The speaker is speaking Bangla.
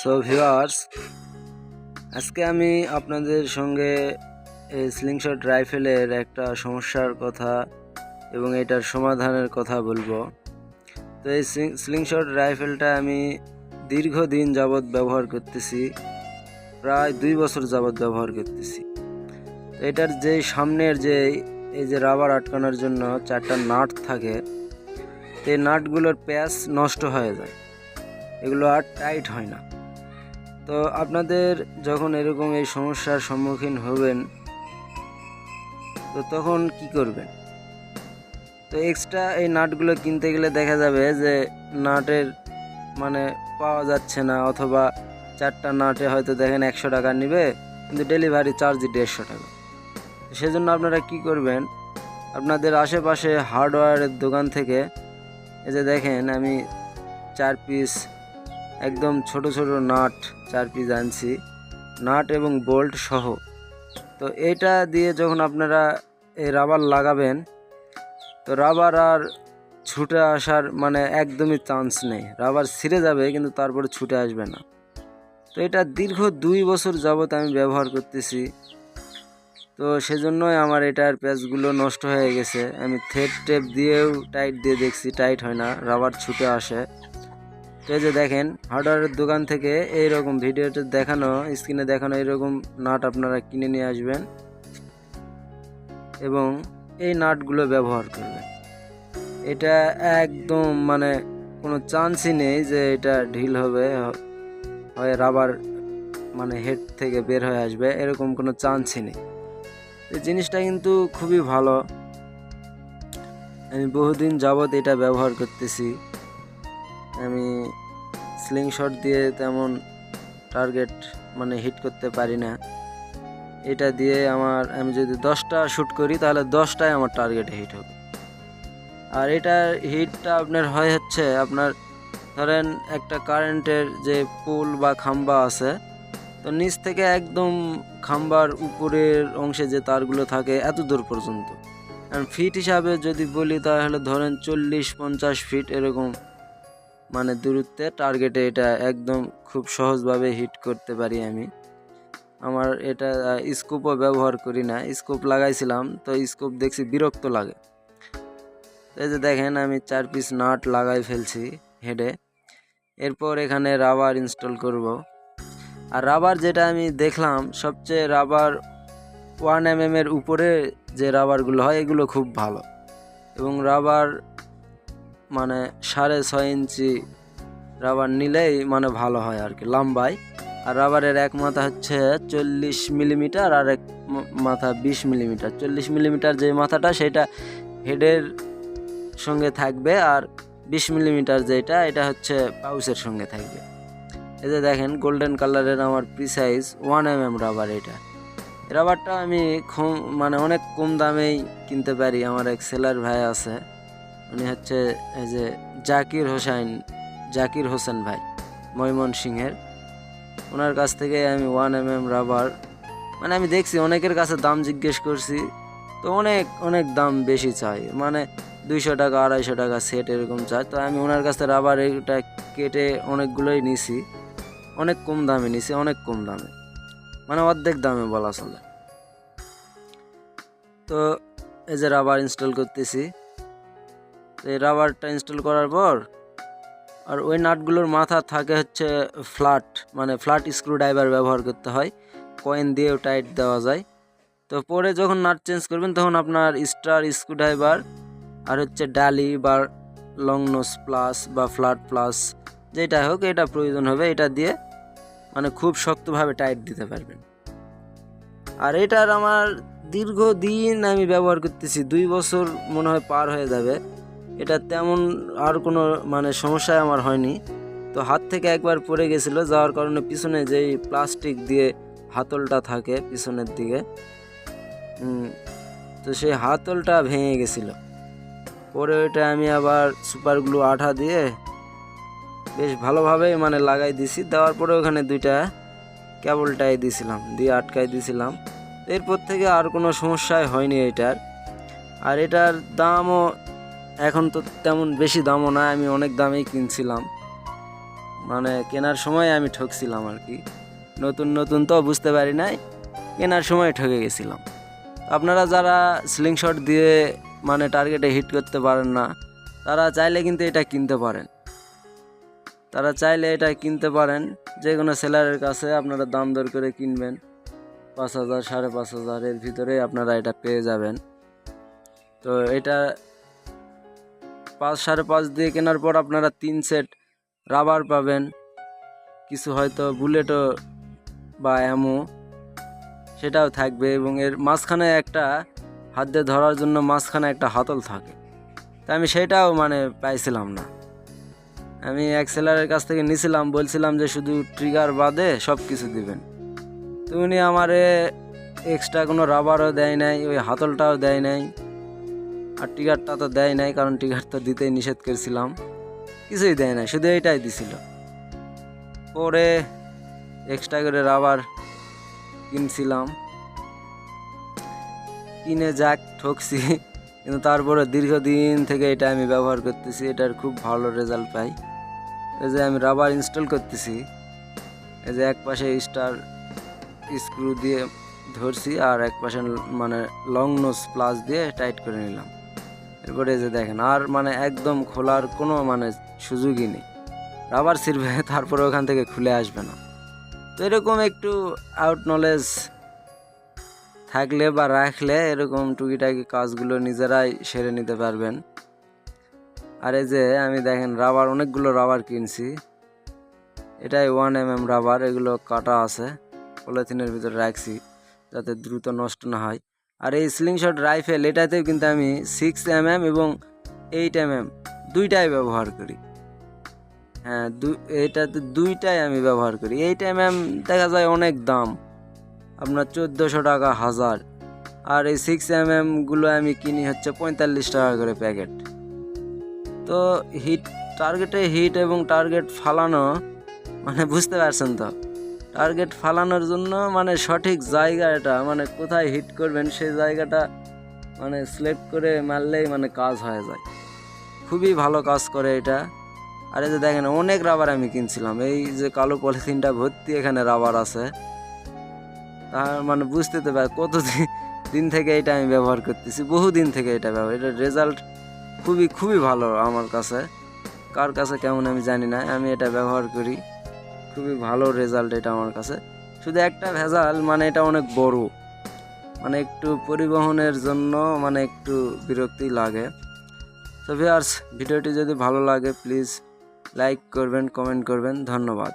সো ভিউয়ার্স আজকে আমি আপনাদের সঙ্গে এই স্লিংশট রাইফেলের একটা সমস্যার কথা এবং এটার সমাধানের কথা বলব। তো এই স্লিংশট রাইফেলটা আমি দীর্ঘদিন যাবৎ ব্যবহার করতেছি, প্রায় দুই বছর যাবৎ ব্যবহার করতেছি। তো এটার যে সামনের যে এই যে রাবার আটকানোর জন্য চারটা নাট থাকে তো এই নাটগুলোর প্যাচ নষ্ট হয়ে যায়। এগুলো আর টাইট হয় না। তো আপনাদের যখন এরকম এই সমস্যার সম্মুখীন হবেন, তো তখন কি করবেন? তো এক্সট্রা এই নাটগুলো কিনতে গেলে দেখা যাবে যে, নাটের মানে পাওয়া যাচ্ছে না, অথবা চারটা নাটে হয়তো দেখেন একশো টাকা নেবে, কিন্তু ডেলিভারি চার্জ দেড়শো টাকা। সেজন্য আপনারা কি করবেন, আপনাদের আশেপাশে হার্ডওয়্যারের দোকান থেকে, এই যে দেখেন আমি চার পিস একদম ছোট ছোট নাট চার পিস আনছি। নাট এবং বোল্ট সহ। তো এটা দিয়ে যখন আপনারা এই রাবার লাগাবেন, তো রাবার আর ছুটে আসার মানে একদমই চান্স নেই। রাবার ছিঁড়ে যাবে, কিন্তু তারপরে ছুটে আসবে না। তো এটা দীর্ঘ দুই বছর যাবত আমি ব্যবহার করতেছি। তো সেজন্যই আমার এটার প্যাচগুলো নষ্ট হয়ে গেছে। আমি থ্রেড টেপ দিয়েও টাইট দিয়ে দেখছি টাইট হয় না। রাবার ছুটে আসে। এই যে দেখেন হার্ডওয়্যারের দোকান থেকে এই রকম ভিডিওতে দেখানো স্ক্রিনে দেখানো এইরকম নাট আপনারা কিনে নিয়ে আসবেন এবং এই নাটগুলো ব্যবহার করবেন। এটা একদম মানে কোনো চান্সই নেই যে এটা ঢিল হবে হয় রাবার মানে হেড থেকে বের হয়ে আসবে, এরকম কোনো চান্সই নেই। এই জিনিসটা কিন্তু খুবই ভালো। আমি বহুদিন যাবৎ এটা ব্যবহার করতেছি। আমি স্লিং শট দিয়ে তেমন টার্গেট মানে হিট করতে পারি না। এটা দিয়ে আমার, আমি যদি দশটা শ্যুট করি, তাহলে দশটায় আমার টার্গেটে হিট হবে। আর এটার হিটটা আপনার হয় হচ্ছে আপনার, ধরেন একটা কারেন্টের যে পুল বা খাম্বা আছে, তো নিচ থেকে একদম খাম্বার উপরের অংশে যে তারগুলো থাকে, এত দূর পর্যন্ত। ফিট হিসাবে যদি বলি, তাহলে ধরেন চল্লিশ পঞ্চাশ ফিট এরকম মানে দূরত্বে টার্গেটে এটা একদম খুব সহজভাবে হিট করতে পারি আমি। আমার এটা স্কোপও ব্যবহার করি না। স্কোপ লাগাইছিলাম, তো স্কোপ দেখছি বিরক্ত লাগে। এই যে দেখেন, আমি চার পিস নাট লাগাই ফেলছি হেডে এরপর এখানে রাবার ইনস্টল করব। আর রাবার যেটা আমি দেখলাম, সবচেয়ে রাবার ওয়ান এম এর উপরে যে রাবারগুলো হয়, এগুলো খুব ভালো। এবং রাবার মানে সাড়ে ছয় ইঞ্চি রাবার নিলেই মানে ভালো হয় আর কি লম্বায়। আর রাবারের এক মাথা হচ্ছে চল্লিশ মিলিমিটার আর এক মাথা বিশ মিলিমিটার চল্লিশ মিলিমিটার যে মাথাটা সেটা হেডের সঙ্গে থাকবে আর বিশ মিলিমিটার যেটা, এটা হচ্ছে পাউসের সঙ্গে থাকবে। যে দেখেন গোল্ডেন কালারের আমার precise one M M rubber এটা রাবারটা আমি মানে অনেক কম দামেই কিনতে পারি। আমার এক সেলার ভাই আছে উনি হচ্ছে এই যে জাকির হোসেন জাকির হোসেন ভাই, ময়মন সিংহের। ওনার কাছ থেকে আমি ওয়ান এম এম রাবার মানে আমি দেখছি অনেকের কাছে দাম জিজ্ঞেস করছি, তো অনেক অনেক দাম বেশি চাই। মানে দুইশো টাকা, আড়াইশো টাকা সেট এরকম চাই। তো আমি ওনার কাছে রাবার এটা কেটে অনেকগুলোই নিছি। অনেক কম দামে নিছি, অনেক কম দামে। মানে অর্ধেক দামে বলা চলে। তো এই যে রাবার ইনস্টল করতেছি। এই রাবারটা ইনস্টল করার পর আর ওই নাটগুলোর মাথা থাকে হচ্ছে ফ্ল্যাট মানে ফ্ল্যাট স্ক্রু ড্রাইভার ব্যবহার করতে হয়। কয়েন দিয়েও টাইট দেওয়া যায়। তো পরে যখন নাট চেঞ্জ করবেন, তখন আপনার স্টার স্ক্রু ড্রাইভার আর হচ্ছে ডালি বা লং নোস প্লাস বা ফ্ল্যাট প্লাস যেটা হোক, এটা প্রয়োজন হবে, এটা দিয়ে মানে খুব শক্তভাবে টাইট দিতে পারবেন। আর এটার আমার দীর্ঘদিন আমি ব্যবহার করতেছি, দুই বছর মনে হয় পার হয়ে যাবে। এটা তেমন আর কোনো মানে সমস্যায় আমার হয়নি। তো হাত থেকে একবার পড়ে গেছিল, যাওয়ার কারণে পিছনে যেই প্লাস্টিক দিয়ে হাতলটা থাকে পিছনের দিকে তো সেই হাতলটা ভেঙে গেছিল। পরে ওইটা আমি আবার সুপার গ্লু আঠা দিয়ে বেশ ভালোভাবেই মানে লাগাই দিছি। দেওয়ার পরে ওখানে দুইটা কেবলটাই দিছিলাম, দিয়ে আটকাই দিছিলাম। এরপর থেকে আর কোনো সমস্যাই হয়নি এটার। আর এটার দামও এখন তো তেমন বেশি দামও না আমি অনেক দামেই কিনছিলাম। মানে কেনার সময় আমি ঠকছিলাম আর কি। নতুন নতুন তো বুঝতে পারি নাই, কেনার সময় ঠকে গেছিলাম। আপনারা যারা স্লিং শট দিয়ে মানে টার্গেটে হিট করতে পারেন না, তারা চাইলে কিন্তু এটা কিনতে পারেন। তারা চাইলে এটা কিনতে পারেন যে কোনো সেলারের কাছে আপনারা দাম দর করে কিনবেন। পাঁচ হাজার, সাড়ে পাঁচ হাজারের ভিতরে আপনারা এটা পেয়ে যাবেন। তো এটা পাঁচ, সাড়ে পাঁচ দিয়ে কেনার পর আপনারা তিন সেট রাবার পাবেন। কিছু হয়তো বুলেটও বা অ্যামো সেটাও থাকবে এবং এর মাঝখানে একটা হাত দিয়ে ধরার জন্য মাঝখানে একটা হাতল থাকে। তা আমি সেটাও মানে পাইছিলাম না। আমি এক সেলারের কাছ থেকে নিছিলাম, বলছিলাম যে শুধু ট্রিগার বাদে সব কিছু দিবেন। তো উনি আমারে এক্সট্রা কোনো রাবারও দেয় নাই, ওই হাতলটাও দেয় নাই। আর টিকারটা তো দেয় নাই, কারণ টিকার তো দিতেই নিষেধ করেছিলাম। কিছুই দেয় নাই, শুধু এইটাই দিছিল। পরে এক্সট্রা করে রাবার কিনছিলাম। কিনে যাক, ঠকছি। কিন্তু তারপরে দীর্ঘদিন থেকে এটা আমি ব্যবহার করতেছি, এটার খুব ভালো রেজাল্ট পাই। এই যে আমি রাবার ইনস্টল করতেছি, এই যে এক পাশে স্টার স্ক্রু দিয়ে ধরছি আর এক পাশে মানে লং নোজ প্লাস দিয়ে টাইট করে নিলাম। এরপরে যে দেখেন, আর মানে একদম খোলার কোনো মানে সুযোগই নেই। রাবার ছিঁড়বে, তারপরে ওখান থেকে খুলে আসবে না। তো এরকম একটু আউট নলেজ থাকলে বা রাখলে এরকম টুকিটাকি কাজগুলো নিজেরাই সেরে নিতে পারবেন। আর এই যে আমি দেখেন, রাবার, অনেকগুলো রাবার কিনছি। এটাই ওয়ান এম এম রাবার, এগুলো কাটা আছে। পলিথিনের ভিতরে রাখছি, যাতে দ্রুত নষ্ট না হয়। আর এই স্লিংশট রাইফেল এটাতেও কিন্তু আমি সিক্স এম এম এবং এইট এম এম দুইটাই ব্যবহার করি। হ্যাঁ দু, এটাতে দুইটাই আমি ব্যবহার করি। এইট এম এম দেখা যায় অনেক দাম। আপনার চোদ্দোশো টাকা, হাজার। আর এই সিক্স এম এমগুলো আমি কিনি হচ্ছে পঁয়তাল্লিশ টাকা করে প্যাকেট। তো হিট টার্গেটে হিট এবং টার্গেট ফালানো মানে বুঝতে পারছেন তো? টার্গেট ফালানোর জন্য মানে সঠিক জায়গা এটা মানে কোথায় হিট করবেন সেই জায়গাটা মানে সিলেক্ট করে মারলেই মানে কাজ হয়ে যায়। খুবই ভালো কাজ করে এটা। আর এই যে দেখেন, অনেক রাবার আমি কিনছিলাম। এই যে কালো পলিথিনটা ভর্তি এখানে রাবার আছে। তার মানে বুঝতে তো কত দিন- দিন থেকে এটা আমি ব্যবহার করতেছি বহু দিন থেকে এটা ব্যবহার, এটার রেজাল্ট খুবই খুবই ভালো আমার কাছে। কার কাছে কেমন আমি জানি না, আমি এটা ব্যবহার করি। খুবই ভালো রেজাল্ট এটা আমার কাছে। শুধু একটা ভেজাল মানে এটা অনেক বড়। মানে একটু পরিবহনের জন্য মানে একটু বিরক্তি লাগে। তো ভিউয়ার্স ভিডিওটি যদি ভালো লাগে প্লিজ লাইক করবেন কমেন্ট করবেন। ধন্যবাদ।